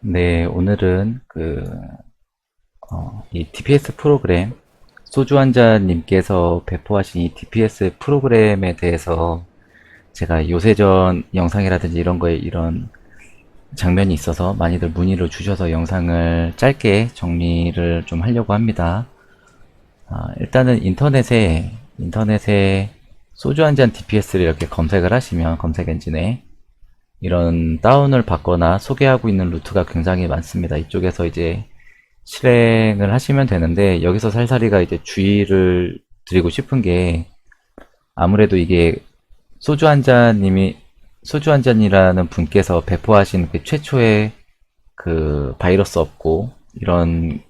네, 오늘은 그, 어, 이 DPS 프로그램, 소주 한자님께서 배포하신 이 DPS 프로그램에 대해서 제가 요새전 영상이라든지 이런 거에 이런 장면이 있어서 많이들 문의를 주셔서 영상을 짧게 정리를 좀 하려고 합니다. 아, 일단은 인터넷에, 인터넷에 소주 한 잔 DPS를 이렇게 검색을 하시면 검색 엔진에 이런 다운을 받거나 소개하고 있는 루트가 굉장히 많습니다. 이쪽에서 이제 실행을 하시면 되는데 여기서 살살이가 이제 주의를 드리고 싶은 게 아무래도 이게 소주 한 잔님이 소주 한 잔이라는 분께서 배포하신 그 최초의 그 바이러스 없고 이런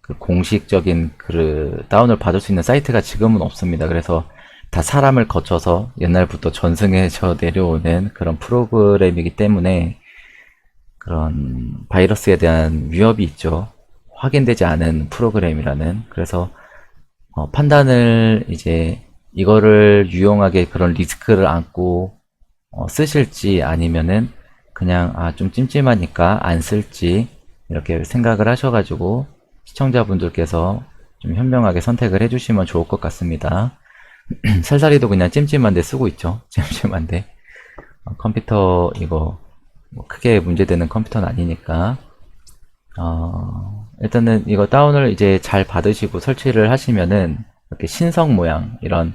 그 공식적인 그 다운을 받을 수 있는 사이트가 지금은 없습니다. 그래서 다 사람을 거쳐서 옛날부터 전승해져 내려오는 그런 프로그램이기 때문에 그런 바이러스에 대한 위협이 있죠. 확인되지 않은 프로그램이라는. 그래서 어, 판단을 이제 이거를 유용하게 그런 리스크를 안고 어, 쓰실지 아니면은 그냥 아 좀 찜찜하니까 안 쓸지 이렇게 생각을 하셔가지고 시청자분들께서 좀 현명하게 선택을 해주시면 좋을 것 같습니다. 살살이도 그냥 찜찜한데 쓰고 있죠. 찜찜한데 어, 컴퓨터 이거 뭐 크게 문제되는 컴퓨터는 아니니까 어, 일단은 이거 다운을 이제 잘 받으시고 설치를 하시면은 이렇게 신성 모양 이런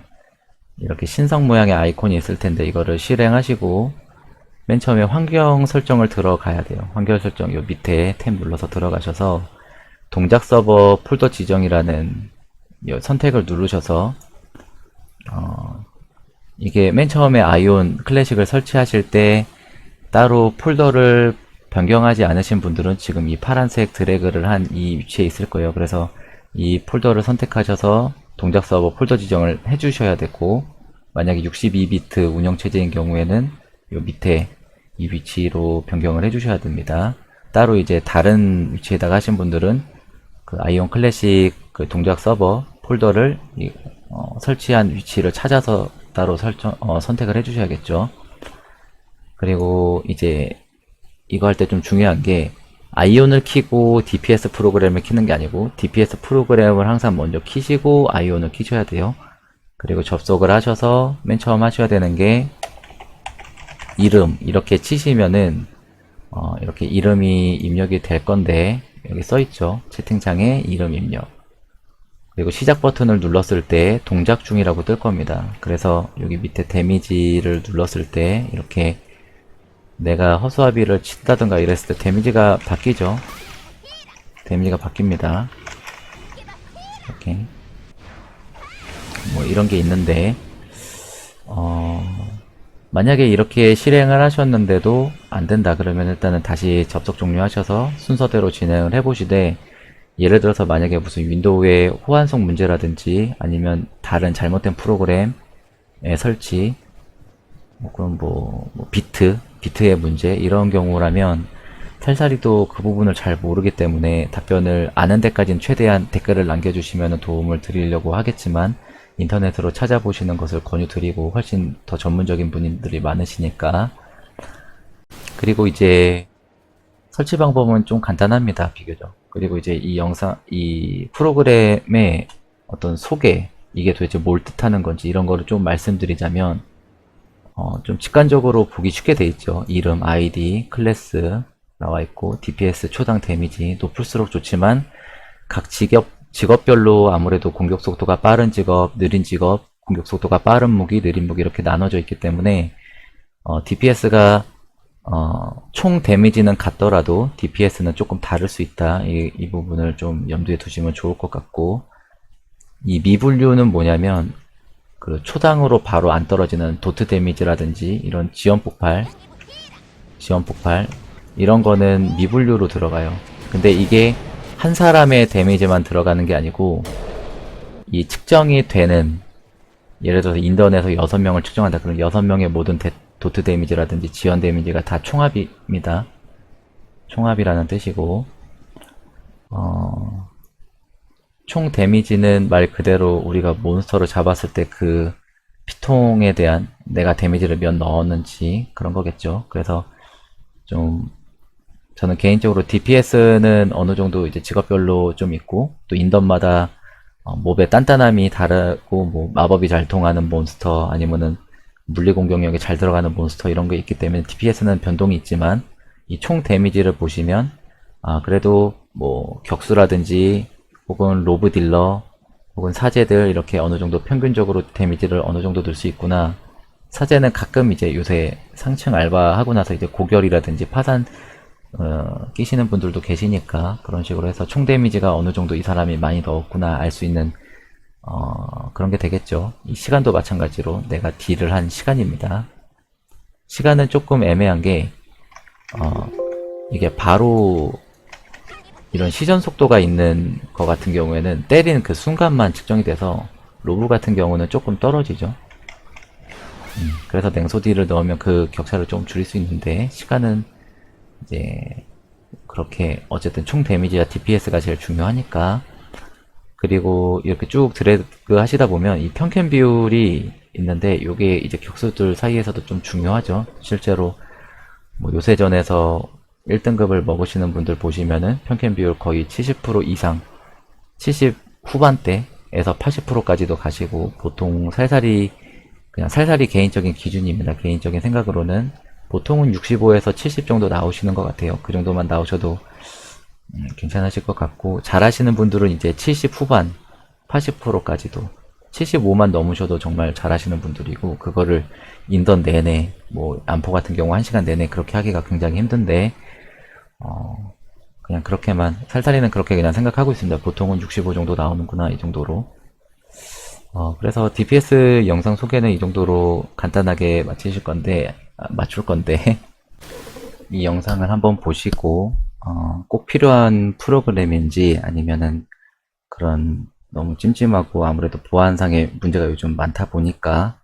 이렇게 신성 모양의 아이콘이 있을 텐데 이거를 실행하시고 맨 처음에 환경 설정을 들어가야 돼요. 환경 설정 요 밑에 탭 눌러서 들어가셔서 동작 서버 폴더 지정이라는 요 선택을 누르셔서 어, 이게 맨 처음에 아이온 클래식을 설치하실 때 따로 폴더를 변경하지 않으신 분들은 지금 이 파란색 드래그를 한 이 위치에 있을 거예요. 그래서 이 폴더를 선택하셔서 동작 서버 폴더 지정을 해주셔야 되고 만약에 62비트 운영체제인 경우에는 요 밑에 이 위치로 변경을 해주셔야 됩니다. 따로 이제 다른 위치에다가 하신 분들은 그 아이온 클래식 그 동작 서버 폴더를 이, 어, 설치한 위치를 찾아서 따로 설정 어, 선택을 해주셔야겠죠. 그리고 이제 이거 할 때 좀 중요한 게 아이온을 키고 DPS 프로그램을 키는 게 아니고 DPS 프로그램을 항상 먼저 키시고 아이온을 키셔야 돼요. 그리고 접속을 하셔서 맨 처음 하셔야 되는 게 이름 이렇게 치시면은 어, 이렇게 이름이 입력이 될 건데 여기 써 있죠. 채팅창에 이름 입력. 그리고 시작 버튼을 눌렀을 때 동작 중이라고 뜰 겁니다. 그래서 여기 밑에 데미지를 눌렀을 때 이렇게 내가 허수아비를 친다든가 이랬을 때 데미지가 바뀌죠. 데미지가 바뀝니다. 이렇게 뭐 이런 게 있는데 어 만약에 이렇게 실행을 하셨는데도 안 된다 그러면 일단은 다시 접속 종료하셔서 순서대로 진행을 해보시되 예를 들어서 만약에 무슨 윈도우의 호환성 문제라든지 아니면 다른 잘못된 프로그램의 설치 뭐 그럼 뭐, 뭐 비트 비트의 문제 이런 경우라면 살살이도 그 부분을 잘 모르기 때문에 답변을 아는 데까지는 최대한 댓글을 남겨주시면 도움을 드리려고 하겠지만 인터넷으로 찾아보시는 것을 권유드리고 훨씬 더 전문적인 분들이 많으시니까. 그리고 이제 설치 방법은 좀 간단합니다 비교적 그리고 이제 이 영상 이 프로그램의 어떤 소개 이게 도대체 뭘 뜻하는 건지 이런 거를 좀 말씀드리자면 어, 좀 직관적으로 보기 쉽게 돼 있죠. 이름, 아이디, 클래스 나와 있고 DPS 초당 데미지 높을수록 좋지만 각 직업 직업별로 아무래도 공격 속도가 빠른 직업, 느린 직업, 공격 속도가 빠른 무기, 느린 무기 이렇게 나눠져 있기 때문에 어, DPS가 어, 총 데미지는 같더라도 DPS는 조금 다를 수 있다. 이, 이 부분을 좀 염두에 두시면 좋을 것 같고 이 미분류는 뭐냐면 그 초당으로 바로 안 떨어지는 도트 데미지라든지 이런 지연 폭발, 지연 폭발 이런 거는 미분류로 들어가요. 근데 이게 한 사람의 데미지만 들어가는 게 아니고 이 측정이 되는 예를 들어서 인던에서 6명을 측정한다. 그럼 6명의 모든 데, 도트 데미지라든지 지연 데미지가 다 총합입니다. 총합이라는 뜻이고 어, 총 데미지는 말 그대로 우리가 몬스터를 잡았을 때 그 피통에 대한 내가 데미지를 몇 넣었는지 그런 거겠죠. 그래서 좀 저는 개인적으로 DPS는 어느 정도 이제 직업별로 좀 있고, 또 인던마다 어, 몹의 단단함이 다르고, 뭐, 마법이 잘 통하는 몬스터, 아니면은 물리 공격력이 잘 들어가는 몬스터 이런 게 있기 때문에 DPS는 변동이 있지만, 이 총 데미지를 보시면, 아, 그래도 뭐, 격수라든지, 혹은 로브 딜러, 혹은 사제들 이렇게 어느 정도 평균적으로 데미지를 어느 정도 넣을 수 있구나. 사제는 가끔 이제 요새 상층 알바 하고 나서 이제 고결이라든지 파산 어, 끼시는 분들도 계시니까 그런 식으로 해서 총 데미지가 어느 정도 이 사람이 많이 넣었구나 알 수 있는 어, 그런 게 되겠죠. 이 시간도 마찬가지로 내가 딜을 한 시간입니다. 시간은 조금 애매한 게 어, 이게 바로 이런 시전 속도가 있는 거 같은 경우에는 때리는 그 순간만 측정이 돼서 로브 같은 경우는 조금 떨어지죠. 음, 그래서 냉소디를 넣으면 그 격차를 좀 줄일 수 있는데 시간은 이제 그렇게 어쨌든 총 데미지와 DPS가 제일 중요하니까 그리고 이렇게 쭉 드래그 하시다 보면 이 평캔 비율이 있는데 이게 이제 격수들 사이에서도 좀 중요하죠. 실제로 뭐 요새전에서 1등급을 먹으시는 분들 보시면은 평캔 비율 거의 70% 이상 70 후반대에서 80%까지도 가시고 보통 살살이 그냥 살살이 개인적인 기준입니다. 개인적인 생각으로는 보통은 65에서 70 정도 나오시는 것 같아요. 그 정도만 나오셔도 음, 괜찮으실 것 같고 잘하시는 분들은 이제 70 후반 80%까지도 75만 넘으셔도 정말 잘하시는 분들이고 그거를 인던 내내 뭐 안포 같은 경우 1시간 내내 그렇게 하기가 굉장히 힘든데 어, 그냥 그렇게만 살살이는 그렇게 그냥 생각하고 있습니다. 보통은 65 정도 나오는구나 이 정도로 어, 그래서 DPS 영상 소개는 이 정도로 간단하게 마치실 건데, 아, 맞출 건데, 이 영상을 한번 보시고, 어, 꼭 필요한 프로그램인지 아니면은 그런 너무 찜찜하고 아무래도 보안상의 문제가 요즘 많다 보니까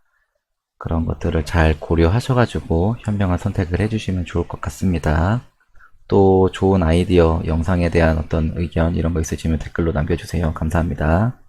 그런 것들을 잘 고려하셔가지고 현명한 선택을 해주시면 좋을 것 같습니다. 또 좋은 아이디어, 영상에 대한 어떤 의견 이런 거 있으시면 댓글로 남겨주세요. 감사합니다.